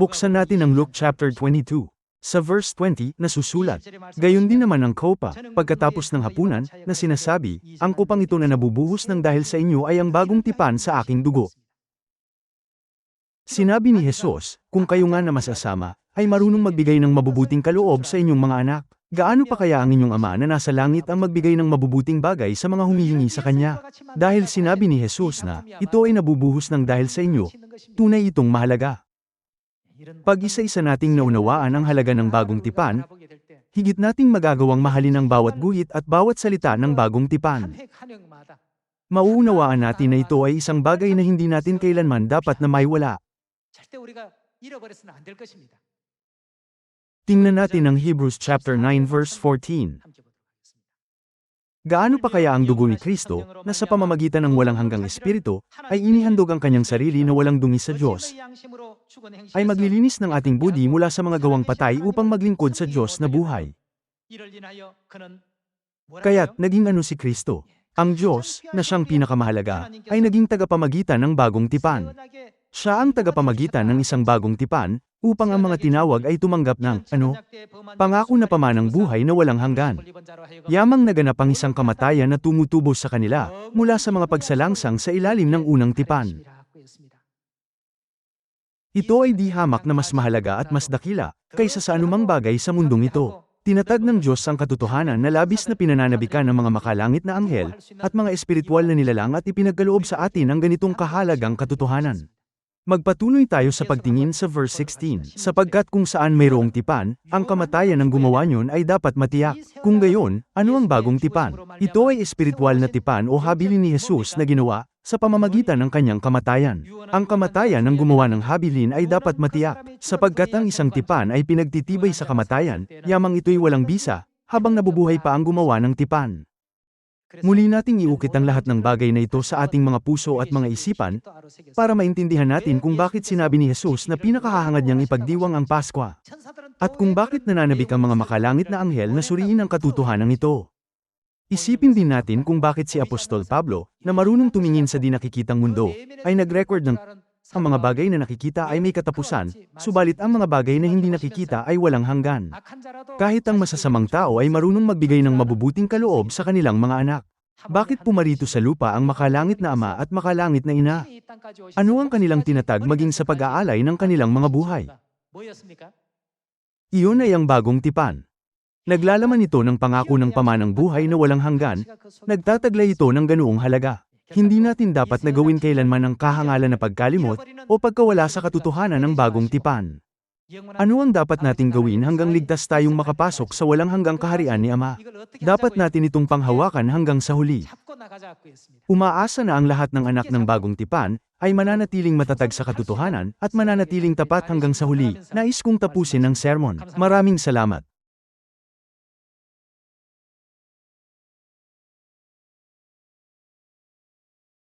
Buksan natin ang Luke chapter 22. Sa verse 20, nasusulat, Gayon din naman ang kopa, pagkatapos ng hapunan, na sinasabi, ang kupang ito na nabubuhos ng dahil sa inyo ay ang bagong tipan sa aking dugo. Sinabi ni Jesus, kung kayo nga na masasama, ay marunong magbigay ng mabubuting kaloob sa inyong mga anak. Gaano pa kaya ang inyong ama na nasa langit ang magbigay ng mabubuting bagay sa mga humihingi sa kanya? Dahil sinabi ni Jesus na, ito ay nabubuhos ng dahil sa inyo, tunay itong mahalaga. Pag-isa-isa nating naunawaan ang halaga ng bagong tipan, higit nating magagawang mahalin ang bawat guhit at bawat salita ng bagong tipan. Mauunawaan natin na ito ay isang bagay na hindi natin kailanman dapat na maiwala. Tingnan natin ang Hebrews chapter 9 verse 14. Gaano pa kaya ang dugo ni Kristo, na sa pamamagitan ng walang hanggang espiritu, ay inihandog ang kanyang sarili na walang dungis sa Diyos? Ay maglilinis ng ating budi mula sa mga gawang patay upang maglingkod sa Diyos na buhay. Kaya't naging ano si Kristo? Ang Diyos, na siyang pinakamahalaga, ay naging tagapamagitan ng bagong tipan. Siya ang tagapamagitan ng isang bagong tipan, upang ang mga tinawag ay tumanggap ng, ano, pangako na pamanang buhay na walang hanggan. Yamang naganap ang isang kamatayan na tumutubo sa kanila, mula sa mga pagsalangsang sa ilalim ng unang tipan. Ito ay di hamak na mas mahalaga at mas dakila, kaysa sa anumang bagay sa mundong ito. Tinatag ng Diyos ang katotohanan na labis na pinananabikan ng mga makalangit na anghel, at mga espiritual na nilalang at ipinagkaloob sa atin ang ganitong kahalagang katotohanan. Magpatuloy tayo sa pagtingin sa verse 16, sapagkat kung saan mayroong tipan, ang kamatayan ng gumawa niyon ay dapat matiyak. Kung gayon, ano ang bagong tipan? Ito ay espiritual na tipan o habilin ni Jesus na ginawa, sa pamamagitan ng kanyang kamatayan. Ang kamatayan ng gumawa ng habilin ay dapat matiyak, sapagkat ang isang tipan ay pinagtitibay sa kamatayan, yamang ito'y walang bisa, habang nabubuhay pa ang gumawa ng tipan. Muli nating iukit ang lahat ng bagay na ito sa ating mga puso at mga isipan, para maintindihan natin kung bakit sinabi ni Jesus na pinakahahangad niyang ipagdiwang ang Paskwa, at kung bakit nananabik ang mga makalangit na anghel na suriin ang katotohanan ito. Isipin din natin kung bakit si Apostol Pablo, na marunong tumingin sa di nakikitang mundo, ay nag-record ng ang mga bagay na nakikita ay may katapusan, subalit ang mga bagay na hindi nakikita ay walang hanggan. Kahit ang masasamang tao ay marunong magbigay ng mabubuting kaloob sa kanilang mga anak. Bakit pumarito sa lupa ang makalangit na ama at makalangit na ina? Ano ang kanilang tinatag maging sa pag-aalay ng kanilang mga buhay? Iyon ay ang bagong tipan. Naglalaman ito ng pangako ng pamanang buhay na walang hanggan, nagtataglay ito ng ganoong halaga. Hindi natin dapat na gawin kailanman ang kahangalan na pagkalimot o pagkawala sa katotohanan ng bagong tipan. Ano ang dapat nating gawin hanggang ligtas tayong makapasok sa walang hanggang kaharian ni Ama? Dapat natin itong panghawakan hanggang sa huli. Umaasa na ang lahat ng anak ng bagong tipan ay mananatiling matatag sa katotohanan at mananatiling tapat hanggang sa huli. Nais kong tapusin ang sermon. Maraming salamat.